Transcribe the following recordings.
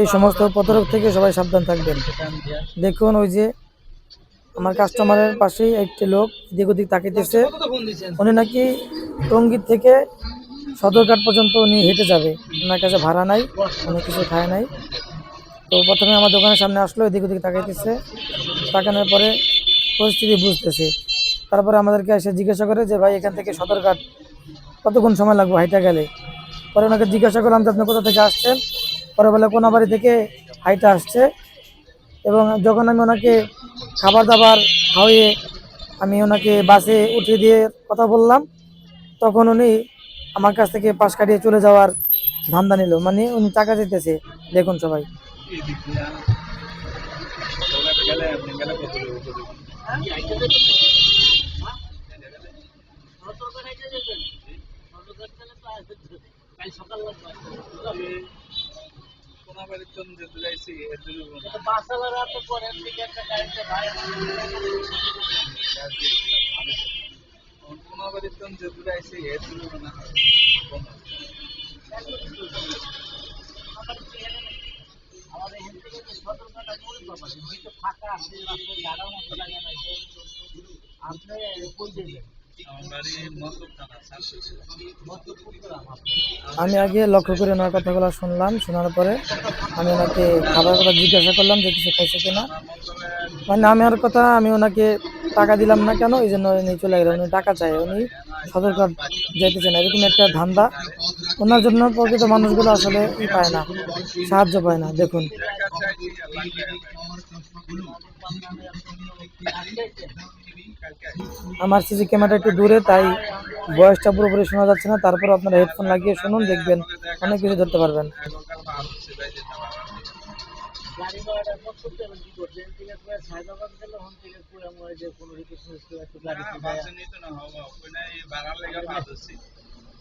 এই সমস্ত প্রতারক থেকে সবাই সাবধান থাকবেন। দেখুন ওই যে আমার কাস্টমারের পাশেই একটি লোক এদিক ওদিক তাকাইতেছে উনি নাকি টঙ্গীর থেকে সদরঘাট পর্যন্ত উনি হেঁটে যাবে। ওনার কাছে ভাড়া নাই উনি কিছু খায় নাই। তো প্রথমে আমার দোকানের সামনে আসলো এদিক ওদিক তাকাইতেছে। তাকানোর পরে পরিস্থিতি বুঝতেছে। তারপরে আমাদেরকে এসে জিজ্ঞাসা করে যে ভাই এখান থেকে সদরঘাট কতক্ষণ সময় লাগবে হাইটা গেলে? পরে ওনাকে জিজ্ঞাসা করলাম যে আপনি কোথা থেকে আসছেন? পরে বলে কোনাবাড়ি থেকে হাইটা আসছে এবং যখন আমি ওনাকে খাবার দাবার খাওয়িয়ে আমি ওনাকে বাসে উঠিয়ে দিয়ে কথা বললাম, তখন উনি আমার কাছ থেকে পাশ কাটিয়ে চলে যাওয়ার ধান্দা নিল। মানে উনি টাকা দিতেছে দেখুন সবাই। সোনাবাড়ির জন্য যেতে চাইছি সোনাবাড়ির জন্য যেতে চাইছি এর না আমাদের এখান থেকে যে সতর্কতা মূল কথা হয়তো ফাঁকা আছে রাস্তায় দাঁড়ানো মতো লাগে না আপনি কই দেবেন আমি আগে লক্ষ্য করে ওনার কথাগুলো শুনলাম, শোনার পরে আমি ওনাকে খাবার কথা জিজ্ঞাসা করলাম যে কিছু খাইছে কিনা। মানে আমি আর কথা, আমি ওনাকে টাকা দিলাম না কেন, এই জন্য উনি চলে গেলেন, উনি টাকা চাই উনি সদরঘাট যাইতেছে না, এরকম একটা ধান্দা। ওনার জন্য প্রকৃত মানুষগুলো আসলে পায় না, সাহায্য পায় না, দেখুন। আমার সিসি ক্যামেরা একটু দূরে, তাই বয়সটা পুরোপুরি শোনা যাচ্ছে না। তারপর আপনারা হেডফোন লাগিয়ে শুনুন, দেখবেন অনেক কিছু ধরতে পারবেন।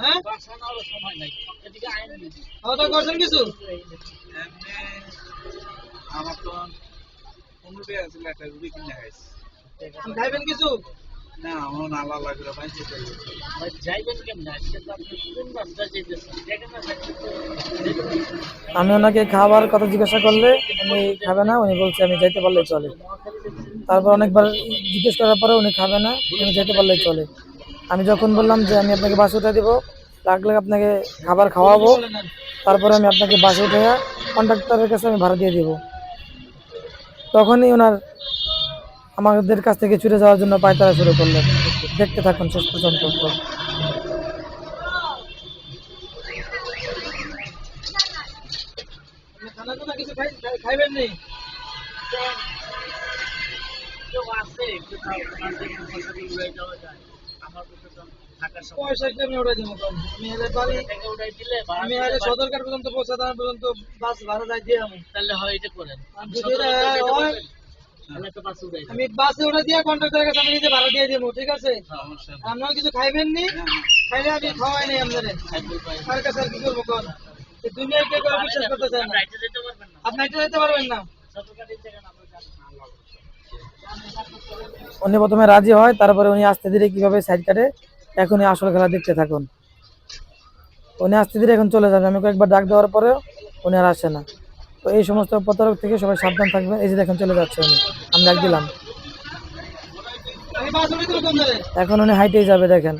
হ্যাঁ? বাসানোর সময় নাই এদিকে আইন নেই। খাওয়া দাওয়া করছেন কিছু? আমার তো পনেরোটাই আছে একটা রুটি কিনে খাইছি খাইবেন কিছু? না আমার নালা লাগল পাইছে ভাই যাইবেন কেমনে? আজকে তো আপনি কোন রাস্তা যাইতেছেন দেখেন না আমি ওনাকে খাবার কথা জিজ্ঞাসা করলে উনি খাবে না উনি বলছে আমি যাইতে পারলে চলে। তারপর অনেকবার জিজ্ঞেস করার পরে উনি খাবে না উনি যেতে পারলে চলে। আমি যখন বললাম যে আমি আপনাকে বাসে উঠে দিব লাগলে আপনাকে খাবার খাওয়াবো, তারপরে আমি আপনাকে বাসে উঠে কন্ট্রাক্টরের কাছে আমি ভাড়া দিয়ে দিব। তখনই ওনার আমাদের কাছ থেকে ছুটে যাওয়ার জন্য পায়তারা শুরু করলেন। দেখতে থাকুন শেষ পর্যন্ত। খাইবেন পয়সা আমি ওটাই দিব। বাড়ি দিলে পর্যন্ত বাস ভাড়া যাই দিয়ে আমি। তাহলে হয় এটা করেন। হয়। আমি বাসে কন্ট্রাক্টরের কাছে আমি নিজে ভাড়া দিয়ে দিব ঠিক আছে? সমস্যা আপনারা কিছু খাইবেন নি? খাইলে আমি খাওয়াই নাই আপনাদের। সাইকেল আর কাছে আর কি করব কোন? দুনিয়ায় কে করে বিশ্বাস করতে চায় না। আপনি এটা যেতে পারবেন না। উনি প্রথমে রাজি হয়, তারপরে উনি আস্তে ধীরে কীভাবে সাইড কাটে এখন এই আসল খেলা দেখতে থাকুন। উনি আস্তে ধীরে এখন চলে যাবে, আমি কয়েকবার ডাক দেওয়ার পরেও উনি আর আসে না। তো এই সমস্ত প্রতারক থেকে সবাই সাবধান থাকবেন এই যে দেখেন চলে যাচ্ছে উনি, আমি ডাক দিলাম। এখন উনি হাইটেই যাবে, দেখেন।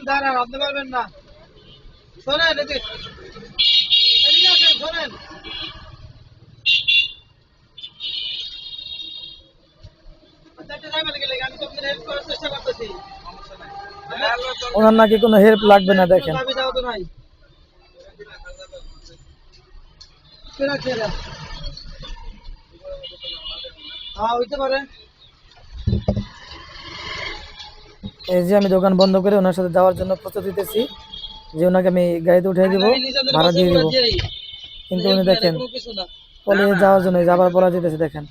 দাঁড়ান দাঁড়ান আপনি পারবেন না। শোনেন এদিকে এদিকে আসেন শোনেন। আচ্ছা, ওনার নাকি কোনো হেল্প লাগবে না দেখেন। হ্যাঁ হইতে পারে। এই যে আমি দোকান বন্ধ করে ওনার সাথে যাওয়ার জন্য প্রস্তুতি দিতেছি যে ওনাকে আমি গাড়িতে উঠিয়ে দিব, ভাড়া দিয়ে দিব। কিন্তু উনি দেখেন, পলিয়ে যাওয়ার জন্য, এই যে আবার পলা যেতেছে, দেখেন।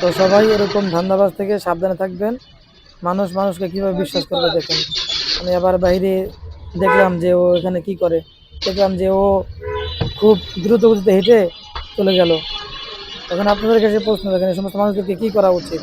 তো সবাই এরকম ধান্দাবাজ থেকে সাবধানে থাকবেন। মানুষ মানুষকে কীভাবে বিশ্বাস করবে, দেখেন। আমি আবার বাইরে দেখলাম যে ও এখানে কি করে। দেখলাম যে ও খুব দ্রুত গতিতে হেঁটে চলে গেল। তখন আপনাদের কাছে প্রশ্ন দেখেন, এই সমস্ত মানুষদেরকে কী করা উচিত?